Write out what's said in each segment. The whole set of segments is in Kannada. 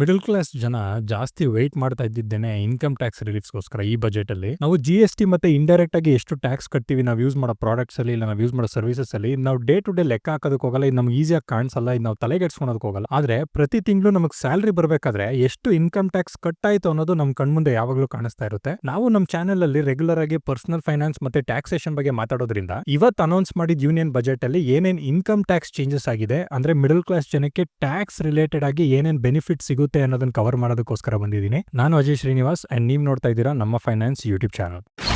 ಮಿಡಲ್ ಕ್ಲಾಸ್ ಜನ ಜಾಸ್ತಿ ವೆಯ್ಟ್ ಮಾಡ್ತಾ ಇದ್ದಿದ್ದೇನೆ ಇನ್ಕಮ್ ಟ್ಯಾಕ್ಸ್ ರಿಲೀಫ್ಸ್ಗೋಸ್ಕರ ಈ ಬಜೆಟ್ ಅಲ್ಲಿ. ನಾವು ಜಿ ಎಸ್ ಟಿ ಮತ್ತೆ ಇಂಡೈರೆಕ್ಟ್ ಆಗಿ ಎಷ್ಟು ಟ್ಯಾಕ್ಸ್ ಕಟ್ತೀವಿ, ನಾವು ಯೂಸ್ ಮಾಡೋ ಪ್ರಾಡಕ್ಟ್ಸ್ ಅಲ್ಲಿ ಇಲ್ಲ, ನಾವು ಯೂಸ್ ಮಾಡೋ ಸರ್ವಿಸಸ್ ಅಲ್ಲಿ, ನಾವು ಡೇ ಟು ಡೇ ಲೆಕ್ಕ ಹಾಕೋದಕ್ಕೆ ಹೋಗಲ್ಲ, ಇದು ನಮ್ಗೆ ಈಸಿಯಾಗಿ ಕಾಣಿಸಲ್ಲ, ಇದು ನಾವು ತಲೆಗೆಡ್ಸ್ಕೊಳೋದಕ್ಕೆ ಹೋಗಲ್ಲ. ಆದ್ರೆ ಪ್ರತಿ ತಿಂಗಳು ನಮಗೆ ಸ್ಯಾಲರಿ ಬರಬೇಕಾದ್ರೆ ಎಷ್ಟು ಇನ್ಕಮ್ ಟ್ಯಾಕ್ಸ್ ಕಟ್ ಆಯ್ತು ಅನ್ನೋದು ನಮ್ ಕಣ್ಮುಂದೆ ಯಾವಾಗಲೂ ಕಾಣಿಸ್ತಾ ಇರುತ್ತೆ. ನಾವು ನಮ್ಮ ಚಾನೆಲ್ ಅಲ್ಲಿ ರೆಗ್ಯುಲರ್ ಆಗಿ ಪರ್ಸನಲ್ ಫೈನಾನ್ಸ್ ಮತ್ತೆ ಟ್ಯಾಕ್ಸೇಷನ್ ಬಗ್ಗೆ ಮಾತಾಡೋದ್ರಿಂದ ಇವತ್ತು ಅನೌನ್ಸ್ ಮಾಡಿದ ಯೂನಿಯನ್ ಬಜೆಟ್ ಅಲ್ಲಿ ಏನೇನ್ ಇನ್ಕಮ್ ಟ್ಯಾಕ್ಸ್ ಚೇಂಜಸ್ ಆಗಿದೆ, ಅಂದ್ರೆ ಮಿಡಲ್ ಕ್ಲಾಸ್ ಜನಕ್ಕೆ ಟ್ಯಾಕ್ಸ್ ರಿಲೇಟೆಡ್ ಆಗಿ ಏನೇನ್ ಬೆನಿಫಿಟ್ ಸಿಗುತ್ತೆ ಅನ್ನೋದನ್ನ ಕವರ್ ಮಾಡೋದಕ್ಕೋಸ್ಕರ ಬಂದಿದ್ದೀನಿ. ನಾನು ಅಜಯ್ ಶ್ರೀನಿವಾಸ್ ಅಂಡ್ ನೀವು ನೋಡ್ತಾ ಇದ್ದೀರಾ ನಮ್ಮ finance YouTube channel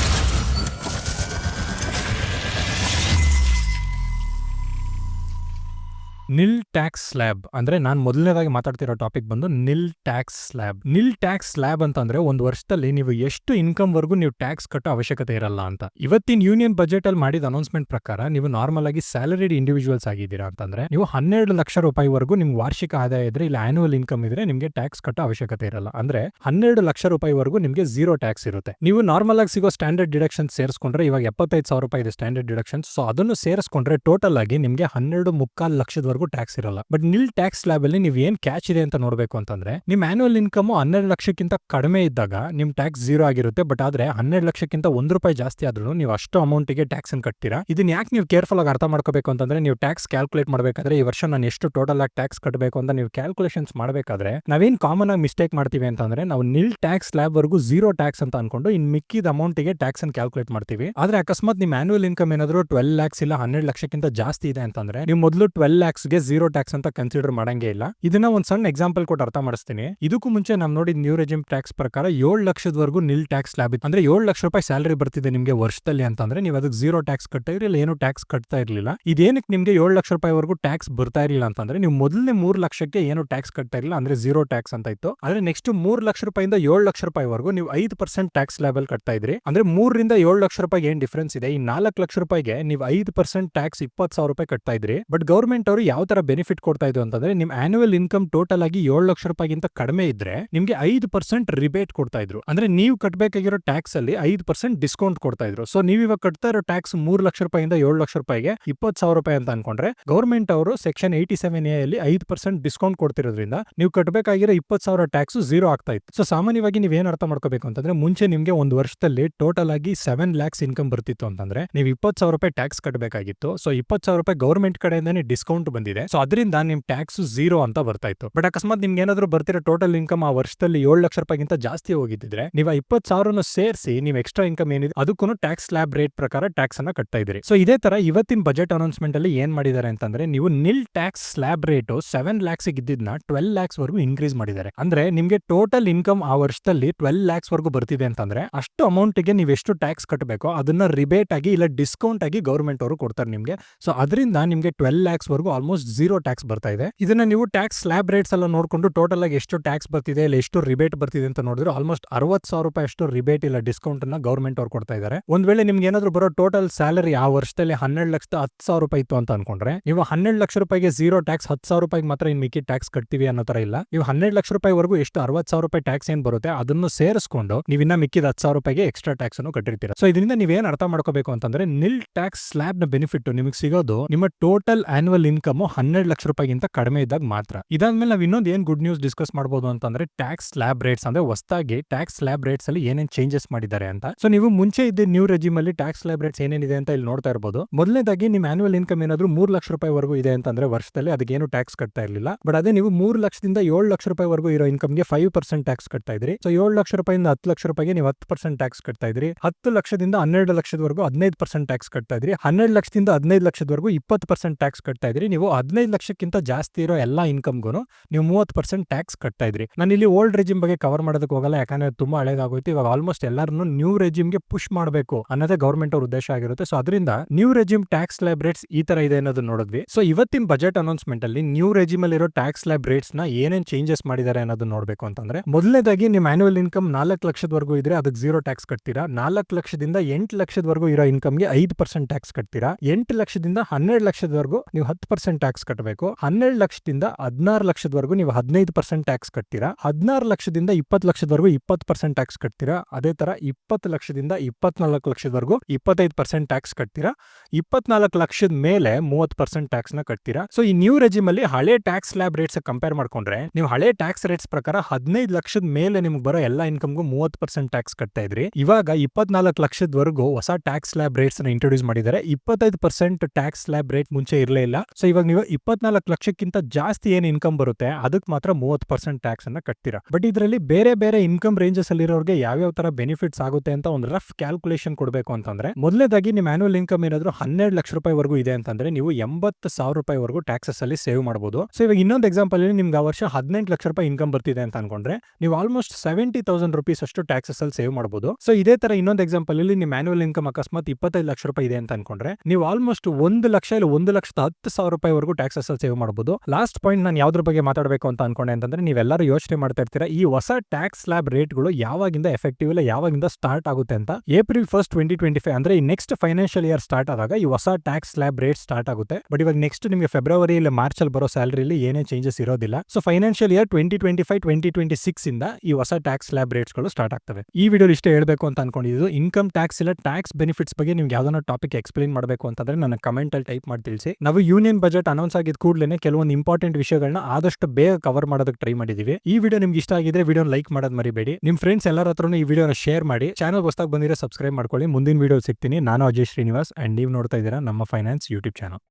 nil tax slab ಅಂದ್ರೆ ನಾನು ಮೊದಲನೇದಾಗಿ ಮಾತಾಡ್ತಿರೋ ಟಾಪಿಕ್ ಬಂದು nil tax slab. Nil tax slab ಅಂತಂದ್ರೆ ಒಂದು ವರ್ಷದಲ್ಲಿ ನೀವು ಎಷ್ಟು ಇನ್ಕಮ್ ವರ್ಗೂ ನೀವು ಟ್ಯಾಕ್ಸ್ ಕಟ್ಟೋ ಅವಶ್ಯಕತೆ ಇರಲ್ಲ ಅಂತ. ಇವತ್ತಿನ ಯೂನಿಯನ್ ಬಜೆಟ್ ಅಲ್ಲಿ ಮಾಡಿದ ಅನೌನ್ಸ್ಮೆಂಟ್ ಪ್ರಕಾರ ನೀವು ನಾರ್ಮಲ್ ಆಗಿ ಸ್ಯಾಲರಿಡ್ ಇಂಡಿವಿಜುವಲ್ಸ್ ಆಗಿದ್ದೀರಾ ಅಂತಂದ್ರೆ ನೀವು ಹನ್ನೆರಡು ಲಕ್ಷ ರೂಪಾಯಿವರೆಗೂ ನಿಮ್ಗೆ ವಾರ್ಷಿಕ ಆದಾಯ ಇದ್ರೆ ಇಲ್ಲ ಆನ್ಯುವಲ್ ಇನ್ಕಮ್ ಇದ್ರೆ ನಿಮಗೆ ಟ್ಯಾಕ್ಸ್ ಕಟ್ಟೋ ಅವಶ್ಯಕತೆ ಇರಲ್ಲ. ಅಂದ್ರೆ ಹನ್ನೆರಡು ಲಕ್ಷ ರೂಪಾಯಿವರೆಗೂ ನಿಮಗೆ ಜೀರೋ ಟ್ಯಾಕ್ಸ್ ಇರುತ್ತೆ. ನೀವು ನಾರ್ಮಲ್ ಆಗಿ ಸಿಗೋ ಸ್ಟ್ಯಾಂಡರ್ಡ್ ಡಿಡಕ್ಷನ್ ಸೇರಿಸ್ಕೊಂಡ್ರೆ ಇವಾಗ ಎಪ್ಪತ್ತೈದು ಸಾವಿರ ರೂಪಾಯಿ ಇದೆ ಸ್ಟ್ಯಾಂಡರ್ಡ್ ಡಿಡಕ್ಷನ್ ಸೊ ಅದನ್ನು ಸೇರಿಸ್ಕೊಂಡ್ರೆ ಟೋಟಲ್ ಆಗಿ ನಿಮಗೆ ಹನ್ನೆರಡು ಮುಕ್ಕಾಲು ಲಕ್ಷದವರೆಗೂ ಟ್ಯಾಕ್ಸ್ ಇರಲ್ಲ. ಬಟ್ ನಿಲ್ ಟ್ಯಾಕ್ಸ್ ಸ್ಲ್ಯಾಬ್ ಅಲ್ಲಿ ನೀವು ಏನ್ ಕ್ಯಾಚ್ ಇದೆ ಅಂತ ನೋಡಬೇಕು ಅಂತಂದ್ರೆ, ನಿಮ್ ಆನ್ಯುವಲ್ ಇನ್ಕಮ್ ಹನ್ನೆರಡು ಲಕ್ಷಕ್ಕಿಂತ ಕಡಿಮೆ ಇದ್ದಾಗ ನಿಮ್ ಟ್ಯಾಕ್ಸ್ ಜೀರೋ ಆಗಿರುತ್ತೆ. ಬಟ್ ಆದ್ರೆ ಹನ್ನೆರಡು ಲಕ್ಷಕ್ಕಿಂತ ಒಂದ್ ರೂಪಾಯಿ ಜಾಸ್ತಿ ಆದ್ರೂ ನೀವು ಅಷ್ಟು ಅಮೌಂಟ್ಗೆ ಟ್ಯಾಕ್ಸ್ ಕಟ್ತೀರಾ? ಇದನ್ನ ಯಾಕೆ ನೀವು ಕೇರ್ಫುಲ್ ಆಗಿ ಅರ್ಥ ಮಾಡ್ಕೋಬೇಕು ಅಂತಂದ್ರೆ, ನೀವು ಟ್ಯಾಕ್ಸ್ ಕ್ಯಾಲ್ಕುಲೇಟ್ ಮಾಡಬೇಕಾದ್ರೆ ಈ ವರ್ಷ ನಾನು ಎಷ್ಟು ಟೋಟಲ್ ಆಗಿ ಟ್ಯಾಕ್ಸ್ ಕಟ್ಟಬೇಕು ಅಂತ ನೀವು ಕ್ಯಾಲ್ಕುಲೇಷನ್ಸ್ ಮಾಡಬೇಕಾದ್ರೆ, ನಾವೇನ್ ಕಾಮನ್ ಆಗಿ ಮಿಸ್ಟೇಕ್ ಮಾಡ್ತೀವಿ ಅಂತಂದ್ರೆ, ನಾವು ನಿಲ್ ಟ್ಯಾಕ್ಸ್ ಸ್ಲ್ಯಾಬ್ ವರೆಗೂ ಜೀರೋ ಟ್ಯಾಕ್ಸ್ ಅಂತ ಅನ್ಕೊಂಡು ಇನ್ ಮಿಕ್ಕಿದ ಅಮೌಂಟ್ಗೆ ಟ್ಯಾಕ್ಸ್ ಅನ್ನು ಕ್ಯಾಲ್ಕುಲೇಟ್ ಮಾಡ್ತೀವಿ. ಆದ್ರೆ ಅಕಸ್ಮಾತ್ ನಿಮ್ ಆನ್ಯುವಲ್ ಇನ್ಕಮ್ ಏನಾದ್ರು ಟ್ವೆಲ್ ಲ್ಯಾಕ್ಸ್ ಇಲ್ಲ ಹನ್ನೆರಡು ಲಕ್ಷಕ್ಕಿಂತ ಜಾಸ್ತಿ ಇದೆ ಅಂತಂದ್ರೆ, ನೀವು ಮೊದಲು ಟ್ವೆಲ್ ಲ್ಯಾಕ್ಸ್ ಗೆ ಜೀರೋ ಟ್ಯಾಕ್ಸ್ ಅಂತ ಕನ್ಸಿಡರ್ ಮಾಡಂಗೇ ಇಲ್ಲ. ಇದನ್ನ ಒಂದ್ ಸಣ್ಣ ಎಕ್ಸಾಂಪಲ್ ಕೊಟ್ಟು ಅರ್ಥ ಮಾಡಿಸ್ತೀನಿ. ಇದಕ್ಕೂ ಮುಂಚೆ ನಾವು ನೋಡಿದ ನ್ಯೂ ರೆಜಿಮ್ ಟ್ಯಾಕ್ಸ್ ಪ್ರಕಾರ ಏಳು ಲಕ್ಷದವರೆಗೂ ನಿಲ್ ಟ್ಯಾಕ್ಸ್ ಲ್ಯಾಬ್ ಇತ್ತು ಅಂದ್ರೆ ಏಳು ಲಕ್ಷ ರೂಪಾಯಿ ಸ್ಯಾಲರಿ ಬರ್ತಿದೆ ನಿಮಗೆ ವರ್ಷದಲ್ಲಿ ಅಂತಂದ್ರೆ ನೀವು ಅದಕ್ಕೆ ಝೀರೋ ಟ್ಯಾಕ್ಸ್ ಕಟ್ತಾ ಇರಲಿಲ್ಲ ಏನು ಟ್ಯಾಕ್ಸ್ ಕಟ್ತಾ ಇರಲಿಲ್ಲ. ಇದೇನಕ್ಕೆ ನಿಮಗೆ ಏಳು ಲಕ್ಷ ರೂಪಾಯಿವರೆಗೂ ಟ್ಯಾಕ್ಸ್ ಬರ್ತಾ ಇರಲಿಲ್ಲ ಅಂತಂದ್ರೆ ನೀವು ಮೊದಲನೇ ಮೂರು ಲಕ್ಷಕ್ಕೆ ಏನು ಟ್ಯಾಕ್ಸ್ ಕಟ್ತಾ ಇರಲಿಲ್ಲ, ಅಂದ್ರೆ ಜೀರೋ ಟ್ಯಾಕ್ಸ್ ಅಂತ ಇತ್ತು. ಆದ್ರೆ ನೆಕ್ಸ್ಟ್ ಮೂರು ಲಕ್ಷ ರೂಪಾಯಿಂದ ಏಳು ಲಕ್ಷ ರೂಪಾಯಿವರೆಗೂ ನೀವು ಐದು ಪರ್ಸೆಂಟ್ ಟ್ಯಾಕ್ಸ್ ಲೆವೆಲ್ ಕಟ್ತಾ ಇದ್ರಿ. ಅಂದ್ರೆ ಮೂರರಿಂದ ಏಳು ಲಕ್ಷ ರೂಪಾಯಿಗೆ ಏನ್ ಡಿಫ್ರೆನ್ಸ್ ಇದೆ? ಈ ನಾಲ್ಕು ಲಕ್ಷ ರೂಪಾಯಿಗೆ ನೀವು ಐದು ಪರ್ಸೆಂಟ್ ಟ್ಯಾಕ್ಸ್ ಇಪ್ಪತ್ತು ಸಾವಿರ ರೂಪಾಯಿ ಕಟ್ತಾ ಇದ್ರಿ. ಬಟ್ ಗೌರ್ಮೆಂಟ್ ಅವರು ಯಾವ ತರ ಬೆನಿಫಿಟ್ ಕೊಡ್ತಾ ಇದ್ರು ಅಂತಂದ್ರೆ, ನಿಮ್ ಆನ್ಯುವಲ್ ಇನ್ಕಮ್ ಟೋಟಲ್ ಆಗಿ ಏಳು ಲಕ್ಷ ರೂಪಾಯಿಗಿಂತ ಕಡಿಮೆ ಇದ್ರೆ, ನಿಮ್ಗೆ ಐದು ಪರ್ಸೆಂಟ್ ರಿಬೇಟ್ ಕೊಡ್ತಾ ಇದ್ರು. ಅಂದ್ರೆ ನೀವು ಕಟ್ಟಬೇಕಾಗಿರೋ ಟ್ಯಾಕ್ಸ್ ಅಲ್ಲಿ ಐದು ಪರ್ಸೆಂಟ್ ಡಿಸ್ಕೌಂಟ್ ಕೊಡ್ತಾ ಇದ್ರು. ಸೊ ನೀವು ಇವಾಗ ಕಟ್ತಾ ಇರೋ ಟ್ಯಾಕ್ಸ್ ಮೂರು ಲಕ್ಷ ರೂಪಾಯಿಂದ ಏಳು ಲಕ್ಷ ರೂಪಾಯಿಗೆ ಇಪ್ಪತ್ತು ಸಾವಿರ ರೂಪಾಯಿ ಅಂತ ಅನ್ಕೊಂಡ್ರೆ ಗೌರ್ಮೆಂಟ್ ಅವರು ಸೆಕ್ಷನ್ ಏಯ್ಟಿ ಸೆವೆನ್ ಎ ಅಲ್ಲಿ ಐದು ಪರ್ಸೆಂಟ್ ಡಿಸ್ಕೌಂಟ್ ಕೊಡ್ತಿರೋದ್ರಿಂದ, ನೀವು ಕಟ್ಟಬೇಕಾಗಿರೋ ಇಪ್ಪತ್ತು ಸಾವಿರ ಟ್ಯಾಕ್ಸ್ ಜೀರೋ ಆಗ್ತಾ ಇತ್ತು. ಸೊ ಸಾಮಾನ್ಯವಾಗಿ ನೀವು ಏನ್ ಅರ್ಥ ಮಾಡ್ಕೋಬೇಕು ಅಂತಂದ್ರೆ, ಮುಂಚೆ ನಿಮ್ಗೆ ಒಂದು ವರ್ಷದಲ್ಲಿ ಟೋಟಲ್ ಆಗಿ ಸೆವೆನ್ ಲ್ಯಾಕ್ಸ್ ಇನ್ಕಮ್ ಬರ್ತಿತ್ತು ಅಂತಂದ್ರೆ, ನೀವು ಇಪ್ಪತ್ತು ಸಾವಿರ ರೂಪಾಯಿ ಟ್ಯಾಕ್ಸ್ ಕಟ್ಟಬೇಕಾಗಿತ್ತು ಸೊ ಇಪ್ಪತ್ತು ಸಾವಿರ ರೂಪಾಯಿ ಗೌರ್ಮೆಂಟ್ ಕಡೆಯಿಂದಾನೇ ಡಿಸ್ಕೌಂಟ್ ಬಂದಿದೆ. ಸೊ ಅದರಿಂದ ನಿಮ್ ಟ್ಯಾಕ್ಸ್ ಜೀರೋ ಅಂತ ಬರ್ತಾ ಇತ್ತು ಬಟ್ ಅಕಸ್ಮಾತ್ ನಿಮ್ಗೆ ಏನಾದ್ರು ಬರ್ತಿರೋ ಟೋಟಲ್ ಇನ್ಕಮ್ ಆ ವರ್ಷದಲ್ಲಿ ಏಳು ಲಕ್ಷ ರೂಪಾಯಿಗಿಂತ ಜಾಸ್ತಿ ಹೋಗಿದ್ದಿದ್ರೆ, ನೀವು ಇಪ್ಪತ್ತು ಸಾವಿರನ ಸೇರಿಸಿ ನೀವು ಎಕ್ಸ್ಟ್ರಾ ಇನ್ಕಮ್ ಏನಿದೆ ಅದಕ್ಕೂ ಟ್ಯಾಕ್ಸ್ ಸ್ಲ್ಯಾಬ್ ರೇಟ್ ಪ್ರಕಾರ ಟ್ಯಾಕ್ಸ್ ಅನ್ನ ಕಟ್ತಾ ಇದ್ರಿ ಸೊ ಇದೇ ತರ ಇವತ್ತಿನ ಬಜೆಟ್ ಅನೌನ್ಸ್ಮೆಂಟ್ ಅಲ್ಲಿ ಏನ್ ಮಾಡಿದ್ದಾರೆ ಅಂತಂದ್ರೆ, ನೀವು nil tax slab rate seven lakhs ಇದ್ದಿದ್ನ twelve lakhs ವರೆಗೂ ಇನ್ಕ್ರೀಸ್ ಮಾಡಿದ್ದಾರೆ. ಅಂದ್ರೆ ನಿಮ್ಗೆ ಟೋಟಲ್ ಇನ್ಕಮ್ ಆ ವರ್ಷದಲ್ಲಿ ಟ್ವೆಲ್ ಲ್ಯಾಕ್ಸ್ ವರೆಗೂ ಬರ್ತಿದೆ ಅಂತಂದ್ರೆ, ಅಷ್ಟು ಅಮೌಂಟ್ಗೆ ನೀವು ಎಷ್ಟು ಟ್ಯಾಕ್ಸ್ ಕಟ್ಟಬೇಕೋ ಅದನ್ನ ರಿಬೇಟ್ ಆಗಿ ಇಲ್ಲ ಡಿಸ್ಕೌಂಟ್ ಆಗಿ ಗೌರ್ಮೆಂಟ್ ಅವರು ಕೊಡ್ತಾರೆ ನಿಮ್ಗೆ. ಸೊ ಅದರಿಂದ ನಿಮ್ಗೆ ಟ್ವೆಲ್ ಲ್ಯಾಕ್ಸ್ ವರೆಗೂ ಆಲ್ಮೋಸ್ಟ್ ಜೀರೋ ಟ್ಯಾಕ್ಸ್ ಬರ್ತಾ ಇದೆ. ಇದನ್ನ ನೀವು ಟ್ಯಾಕ್ಸ್ ಸ್ಲ್ಯಾಬ್ ರೇಟ್ಸ್ ಎಲ್ಲ ನೋಡ್ಕೊಂಡು ಟೋಟಲ್ ಆಗಿ ಎಷ್ಟು ಟ್ಯಾಕ್ಸ್ ಬರ್ತಿದೆ, ಇಲ್ಲ ಎಷ್ಟು ರಿಬೇಟ್ ಬರ್ತಿದೆ ಅಂತ ನೋಡಿದ್ರೆ ಆಲ್ಮೋಸ್ಟ್ ಅರವತ್ತು ಸಾವಿರ ರೂಪಾಯಿ ಅಷ್ಟು ರಿಬೇಟ್ ಇಲ್ಲ ಡಿಸ್ಕೌಂಟ್ ಅನ್ನ ಗೌರ್ಮೆಂಟ್ ಅವ್ರು ಕೊಡ್ತಾ ಇದ್ದಾರೆ ಒಂದ್ ವೇಳೆ ನಿಮ್ಗೆ ಏನಾದ್ರು ಬರೋ ಟೋಟಲ್ ಸ್ಯಾಲರಿ ಆ ವರ್ಷದಲ್ಲಿ ಹನ್ನೆರಡು ಲಕ್ಷದ ಹತ್ತು ಸಾವಿರ ರೂಪಾಯಿ ಇತ್ತು ಅಂತ ಅನ್ಕೊಂಡ್ರೆ, ನೀವು ಹನ್ನೆರಡು ಲಕ್ಷ ರೂಪಾಯಿಗೆ ಜೀರೋ ಟ್ಯಾಕ್ಸ್ ಹತ್ತು ಸಾವಿರ ರೂಪಾಯಿಗೆ ಮಾತ್ರ ಇನ್ ಮಿಕ್ಕಿ ಟ್ಯಾಕ್ಸ್ ಕಟ್ತೀವಿ ಅನ್ನೋ ತರ ಇಲ್ಲ. ನೀವು ಹನ್ನೆರಡು ಲಕ್ಷ ರೂಪಾಯಿವರೆಗೂ ಎಷ್ಟು ಅರವತ್ತು ಸಾವಿರ ರೂಪಾಯಿ ಟ್ಯಾಕ್ಸ್ ಏನ್ ಬರುತ್ತೆ ಅದನ್ನು ಸೇರಿಸ್ಕೊಂಡು ನೀವು ಇನ್ನ ಮಿಕ್ಕಿದ ಹತ್ತು ಸಾವಿರ ರೂಪಾಯಿಗೆ ಎಕ್ಸ್ಟ್ರಾ ಟ್ಯಾಕ್ಸ್ ಅನ್ನು ಕಟ್ಟಿರ್ತೀರಾ. ಸೊ ಇದರಿಂದ ನೀವೇನ್ ಅರ್ಥ ಮಾಡ್ಕೋಬೇಕು ಅಂತಂದ್ರೆ ನಿಲ್ ಟ್ಯಾಕ್ಸ್ ಸ್ಲ್ಯಾಬ್ನ ಬೆನಿಫಿಟ್ ನಿಮಗೆ ಸಿಗೋದು ನಿಮ್ಮ ಟೋಟಲ್ ಆನ್ಯುವಲ್ ಇನ್ಕಮ್ ಹನ್ನೆರಡು ಲಕ್ಷ ರೂಪಾಯಿಗಿಂತ ಕಡಿಮೆ ಇದ್ದಾಗ ಮಾತ್ರ. ಇದಾದ್ಮೇಲೆ ನಾವು ಇನ್ನೊಂದು ಏನ್ ಗುಡ್ ನ್ಯೂಸ್ ಡಿಸ್ಕಸ್ ಮಾಡಬಹುದು ಅಂತಂದ್ರೆ ಟ್ಯಾಕ್ಸ್ ಸ್ಲ್ಯಾಬ್ ರೇಟ್ಸ್ ಅಂದ್ರೆ ಹೊಸದಾಗಿ ಟ್ಯಾಕ್ಸ್ ಸ್ಲ್ಯಾಬ್ ರೇಟ್ಸ್ ಅಲ್ಲಿ ಏನೇನು ಚೇಂಜಸ್ ಮಾಡಿದ್ದಾರೆ ಅಂತ. ಸೊ ನೀವು ಮುಂಚೆ ಇದ್ದ ನ್ಯೂ ರೆಜಿಮ್ ಅಲ್ಲಿ ಟ್ಯಾಕ್ಸ್ ಸ್ಲ್ಯಾಬ್ ರೇಟ್ಸ್ ಏನೇನಿದೆ ಅಂತ ಇಲ್ಲಿ ನೋಡ್ತಾ ಇರಬಹುದು ಮೊದಲನೇದಾಗಿ ನಿಮ್ಮ ಆನ್ಯುವಲ್ ಇನ್ಕಮ್ ಏನಾದ್ರು ಮೂರು ಲಕ್ಷ ರೂಪಾಯಿವರೆಗೂ ಇದೆ ಅಂತಂದ್ರೆ ವರ್ಷದಲ್ಲಿ ಅದಕ್ಕೆ ಏನು ಟ್ಯಾಕ್ಸ್ ಕಟ್ತಾ ಇರಲಿಲ್ಲ. ಬಟ್ ಅದೇ ನೀವು ಮೂರು ಲಕ್ಷದಿಂದ ಏಳು ಲಕ್ಷ ರೂಪಾಯಿವರೆಗೂ ಇರೋ ಇನ್ಕಮ್ಗೆ ಫೈವ್ ಪರ್ಸೆಂಟ್ ಟ್ಯಾಕ್ಸ್ ಕಟ್ತಾ ಇದ್ರಿ. ಸೊ ಏಳು ಲಕ್ಷ ರೂಪಾಯಿಂದ ಹತ್ತು ಲಕ್ಷ ರೂಪಾಯಿಗೆ ನೀವು ಹತ್ತು ಪರ್ಸೆಂಟ್ ಟ್ಯಾಕ್ಸ್ ಕಟ್ತಾ ಇದ್ರಿ. ಹತ್ತು ಲಕ್ಷದಿಂದ ಹನ್ನೆರಡು ಲಕ್ಷದವರೆಗೂ ಹದಿನೈದು ಪರ್ಸೆಂಟ್ ಟ್ಯಾಕ್ಸ್ ಕಟ್ತಾ ಇದ್ರಿ. ಹನ್ನೆರಡು ಲಕ್ಷದಿಂದ ಹದಿನೈದು ಲಕ್ಷದವರೆಗೂ ಇಪ್ಪತ್ತು ಪರ್ಸೆಂಟ್ ಟ್ಯಾಕ್ಸ್ ಕಟ್ತಾ ಇದ್ರಿ. ನೀವು ಹದಿನೈದು ಲಕ್ಷಕ್ಕಿಂತ ಜಾಸ್ತಿ ಇರೋ ಎಲ್ಲ ಇನ್ಕಮ್ಗೂ ನೀವು ಮೂವತ್ತು ಪರ್ಸೆಂಟ್ ಟ್ಯಾಕ್ಸ್ ಕಟ್ತಾ ಇದ್ರಿ ನಾನು ಇಲ್ಲಿ ಓಲ್ಡ್ ರೆಜಿಮ್ ಬಗ್ಗೆ ಕವರ್ ಮಾಡೋದಕ್ಕೆ ಹೋಗಲ್ಲ, ಯಾಕಂದ್ರೆ ತುಂಬಾ ಹಳೇದಾಗೋಯ್ತು. ಇವಾಗ ಆಲ್ಮೋಸ್ಟ್ ಎಲ್ಲರನ್ನು ನ್ಯೂ ರೆಜಿಮ್ಗೆ ಪುಷ್ ಮಾಡಬೇಕು ಅನ್ನೋದೇ ಗೌರ್ಮೆಂಟ್ ಅವ್ರ ಉದ್ದೇಶ ಆಗಿರುತ್ತೆ. ಸೊ ಅದರಿಂದ new regime tax slab rates ಈ ತರ ಇದೆ ಅನ್ನೋದು ನೋಡಿದ್ವಿ. ಸೊ ಇವತ್ತಿನ ಬಜೆಟ್ ಅನೌನ್ಸ್ಮೆಂಟ್ ಅಲ್ಲಿ ನ್ಯೂ ರೆಜಿಮ್ ಅಲ್ಲಿರೋ ಟ್ಯಾಕ್ಸ್ ಲ್ಯಾಬ್ ರೇಟ್ಸ್ನ ಏನೇನ್ ಚೇಂಜಸ್ ಮಾಡಿದ್ದಾರೆ ಅನ್ನೋದು ನೋಡಬೇಕು ಅಂತಂದ್ರೆ, ಮೊದಲನೇದಾಗಿ ನಿಮ್ಮ ಆನ್ಯುವಲ್ ಇನ್ಕಮ್ ನಾಲ್ಕು ಲಕ್ಷದವರೆಗೂ ಇದ್ರೆ ಅದಕ್ಕೆ ಜೀರೋ ಟ್ಯಾಕ್ಸ್ ಕಟ್ತೀರಾ? ನಾಲ್ಕು ಲಕ್ಷದಿಂದ ಎಂಟು ಲಕ್ಷದವರೆಗೂ ಇರೋ ಇನ್ಕಮ್ಗೆ ಐದು ಪರ್ಸೆಂಟ್ ಟ್ಯಾಕ್ಸ್ ಕಟ್ತೀರಾ? ಎಂಟು ಲಕ್ಷದಿಂದ ಹನ್ನೆರಡು ಲಕ್ಷದವರೆಗೂ ನೀವು ಹತ್ತು ಪರ್ಸೆಂಟ್ ಪರ್ಸೆಂಟ್ ಟ್ಯಾಕ್ಸ್ ಕಟ್ಟಬೇಕು ಹನ್ನೆರಡು ಲಕ್ಷದಿಂದ ಹದಿನಾರು ಲಕ್ಷದವರೆಗೂ ನೀವು ಹದಿನೈದು ಪರ್ಸೆಂಟ್ ಟ್ಯಾಕ್ಸ್ ಕಟ್ತೀರಾ. ಹದಿನಾರು ಲಕ್ಷದಿಂದ ಇಪ್ಪತ್ತು ಲಕ್ಷದವರೆಗೂ ಇಪ್ಪತ್ತು ಪರ್ಸೆಂಟ್ ಟ್ಯಾಕ್ಸ್ ಕಟ್ತೀರಾ. ಅದೇ ತರ ಇಪ್ಪತ್ತು ಲಕ್ಷದಿಂದ ಇಪ್ಪತ್ನಾಲ್ಕು ಲಕ್ಷದವರೆಗೂ ಇಪ್ಪತ್ತೈದು ಪರ್ಸೆಂಟ್ ಟ್ಯಾಕ್ಸ್ ಕಟ್ತೀರಾ. ಇಪ್ಪತ್ನಾಲ್ಕು ಲಕ್ಷದ ಮೇಲೆ ಮೂವತ್ತು ಪರ್ಸೆಂಟ್ ಟ್ಯಾಕ್ಸ್ನ ಕಟ್ತೀರಾ. ಸೊ ಈ ನ್ಯೂ ರೆಜಿಮ್ ಅಲ್ಲಿ ಹಳೆ ಟ್ಯಾಕ್ಸ್ ಲ್ಯಾಬ್ ರೇಟ್ಸ್ ಕಂಪೇರ್ ಮಾಡ್ಕೊಂಡ್ರೆ, ನೀವು ಹಳೆ ಟ್ಯಾಕ್ಸ್ ರೇಟ್ಸ್ ಪ್ರಕಾರ ಹದಿನೈದು ಲಕ್ಷದ ಮೇಲೆ ನಿಮ್ಗೆ ಬರೋ ಎಲ್ಲ ಇನ್ಕಮ್ಗೂ ಮೂವತ್ತು ಪರ್ಸೆಂಟ್ ಟ್ಯಾಕ್ಸ್ ಕಟ್ತಾ ಇದ್ರಿ. ಇವಾಗ ಇಪ್ಪತ್ನಾಲ್ಕು ಲಕ್ಷದವರೆಗೂ ಹೊಸ ಟ್ಯಾಕ್ಸ್ ಲ್ಯಾಬ್ ರೇಟ್ಸ್ನ ಇಂಟ್ರೊಡ್ಯೂಸ್ ಮಾಡಿದ್ದಾರೆ. ಇಪ್ಪತ್ತೈದು ಪರ್ಸೆಂಟ್ ಟ್ಯಾಕ್ಸ್ ಲ್ಯಾಬ್ ರೇಟ್ ಮುಂಚೆ ಇರಲೇ ಇಲ್ಲ. ಸೊ ಇವಾಗ ನೀವು ಇಪ್ಪತ್ನಾಲ್ಕು ಲಕ್ಷಕ್ಕಿಂತ ಜಾಸ್ತಿ ಏನು ಇನ್ಕಮ್ ಬರುತ್ತೆ, ಅದಕ್ಕೆ ಮಾತ್ರ ಮೂವತ್ತು ಪರ್ಸೆಂಟ್ ಟ್ಯಾಕ್ಸ್ ಅನ್ನ ಕಟ್ತೀರಾ? ಬಟ್ ಇದರಲ್ಲಿ ಬೇರೆ ಬೇರೆ ಇನ್ಕಮ್ ರೇಂಜಸ್ ಅಲ್ಲಿರೋರಿಗೆ ಯಾವ್ಯಾವ ತರ ಬೆನಿಫಿಟ್ಸ್ ಆಗುತ್ತೆ ಅಂತ ಒಂದು ರಫ್ ಕ್ಯಾಲ್ಕುಲೇಷನ್ ಕೊಡಬೇಕು ಅಂತಂದ್ರೆ, ಮೊದಲನೇದಾಗಿ ನಿಮ್ಮ ಆನ್ಯುವಲ್ ಇನ್ಕಮ್ ಏನಾದ್ರು ಹನ್ನೆರಡು ಲಕ್ಷ ರೂಪಾಯಿ ವರೆಗೂ ಇದೆ ಅಂತಂದ್ರೆ ನೀವು ಎಂಬತ್ತು ಸಾವಿರ ರೂಪಾಯಿವರೆಗೂ ಟ್ಯಾಕ್ಸಸ್ ಅಲ್ಲಿ ಸೇವ್ ಮಾಡಬಹುದು ಸೊ ಇವಾಗ ಇನ್ನೊಂದು ಎಕ್ಸಾಂಪಲ್ ಅಲ್ಲಿ ನಿಮ್ಗೆ ಆ ವರ್ಷ ಹದಿನೆಂಟು ಲಕ್ಷ ರೂಪಾಯಿ ಇನ್ಕಮ್ ಬರ್ತಿದೆ ಅಂತ ಅನ್ಕೊಂಡ್ರೆ, ನೀವು ಆಲ್ಮೋಸ್ಟ್ ಸೆವೆಂಟಿ ತೌಸಂಡ್ ರುಪೀಸ್ ಅಷ್ಟು ಟ್ಯಾಕ್ಸಸ್ ಅಲ್ಲಿ ಸೇವ್ ಮಾಡಬಹುದು ಸೊ ಇದೇ ತರ ಇನ್ನೊಂದು ಎಕ್ಸಾಂಪಲ್ ಅಲ್ಲಿ ನಿಮ್ಮ ಆನ್ಯುವಲ್ ಇನ್ಕಮ್ ಅಕಸ್ಮಾತ್ ಇಪ್ಪತ್ತೈದು ಲಕ್ಷ ರೂಪಾಯಿ ಇದೆ ಅಂತ ಅನ್ಕೊಂಡ್ರೆ, ನೀವು ಆಲ್ಮೋಸ್ಟ್ ಒಂದು ಲಕ್ಷ ಇಲ್ಲ ಒಂದು ಲಕ್ಷದ ಹತ್ತು ಸಾವಿರ ರೂಪಾಯಿವರೆಗೂ ಟ್ಯಾಕ್ಸಸ್ ಅಲ್ಲಿ ಸೇವ್ ಮಾಡಬಹುದು ಲಾಸ್ಟ್ ಪಾಯಿಂಟ್ ನಾನು ಯಾವ್ದ್ರ ಬಗ್ಗೆ ಮಾತಾಡಬೇಕು ಅಂತ ಅನ್ಕೊಂಡೆ ಅಂತಂದ್ರೆ ನೀವೆಲ್ಲರೂ ಯೋಚನೆ ಮಾಡ್ತಾ ಇರ್ತೀರಾ, ಈ ಹೊಸ ಟ್ಯಾಕ್ಸ್ ಸ್ಲ್ಯಾಬ್ ರೇಟ್ಗಳು ಯಾವಾಗಿಂದ ಎಫೆಕ್ಟಿವ್ ಇಲ್ಲ, ಯಾವಾಗಿಂದ ಸ್ಟಾರ್ಟ್ ಆಗುತ್ತೆ ಅಂತ. April first twenty twenty five ಅಂದ್ರೆ ಈ ನೆಕ್ಸ್ಟ್ ಫೈನಾನ್ಷಿಯಲ್ ಇಯರ್ ಸ್ಟಾರ್ಟ್ ಆದಾಗ ಈ ಹೊಸ ಟ್ಯಾಕ್ಸ್ ಸ್ಲ್ಯಾಬ್ ರೇಟ್ ಸ್ಟಾರ್ಟ್ ಆಗುತ್ತೆ. ಬಟ್ ಇವಾಗ ನೆಕ್ಸ್ಟ್ ನಿಮಗೆ ಫೆಬ್ರವರಿ ಇಲ್ಲ ಮಾರ್ಚ್ ಅಲ್ಲಿ ಬರೋ ಸ್ಯಾಲರಿಲಿ ಏನೇ ಚೇಂಜಸ್ ಇರೋದಿಲ್ಲ. So financial year twenty twenty five twenty twenty six ಇಂದ ಈ ಹೊಸ ಟ್ಯಾಕ್ಸ್ ಸ್ಲ್ಯಾಬ್ ರೇಟ್ಸ್ಗಳು ಸ್ಟಾರ್ಟ್ ಆಗ್ತವೆ. ಈ ವಿಡಿಯೋ ಇಷ್ಟೇ ಹೇಳಬೇಕು ಅಂತ ಅನ್ಕೊಂಡಿದ್ದು ಇನ್ಕಮ್ ಟ್ಯಾಕ್ಸ್ ಇಲ್ಲ ಟ್ಯಾಕ್ಸ್ ಬೆನಿಫಿಟ್ಸ್ ಬಗ್ಗೆ ನಿಮ್ಗೆ ಯಾವ್ದಾನ ಟಾಪಿಕ್ ಎಕ್ಸ್ಪ್ಲೈನ್ ಮಾಡಬೇಕು ಅಂತಂದ್ರೆ ನನ್ನ ಕಮೆಂಟ್ ಅಲ್ಲಿ ಟೈಪ್ ಮಾಡಿ ತಿಳಿಸಿ. ನಾವು ಯೂನಿಯನ್ ಬಜೆಟ್ ಅನೌನ್ಸ್ ಆಗಿದ್ದ ಕೂಡಲೇ ಕೆಲವೊಂದು ಇಂಪಾರ್ಟೆಂಟ್ ವಿಷಯಗಳನ್ನ ಆದಷ್ಟು ಬೇಗ ಕವರ್ ಮಾಡೋದಕ್ಕೆ ಟ್ರೈ ಮಾಡಿದೀವಿ. ಈ ವಿಡಿಯೋ ನಿಮ್ಗೆ ಇಷ್ಟ ಆಗಿದ್ರೆ ವಿಡಿಯೋ ಲೈಕ್ ಮಾಡೋದು ಮರಿಬೇಡಿ. ನಿಮ್ ಫ್ರೆಂಡ್ಸ್ ಎಲ್ಲರ ಹತ್ರನೂ ಈ ವಿಡಿಯೋನ ಶೇರ್ ಮಾಡಿ. ಚಾನಲ್ ಹೊಸದಾಗಿ ಬಂದಿರೋ ಸಬ್ಸ್ಕ್ರೈಬ್ ಮಾಡ್ಕೊಳ್ಳಿ. ಮುಂದಿನ ವಿಡಿಯೋ ಸಿಗ್ತೀನಿ. ನಾನು ಅಜಯ್ ಶ್ರೀನಿವಾಸ್ ಅಂಡ್ ನೀವು ನೋಡ್ತಾ ಇದ್ದೀರಾ ನಮ್ಮ ಫೈನಾನ್ಸ್ ಯೂಟ್ಯೂಬ್ ಚಾನಲ್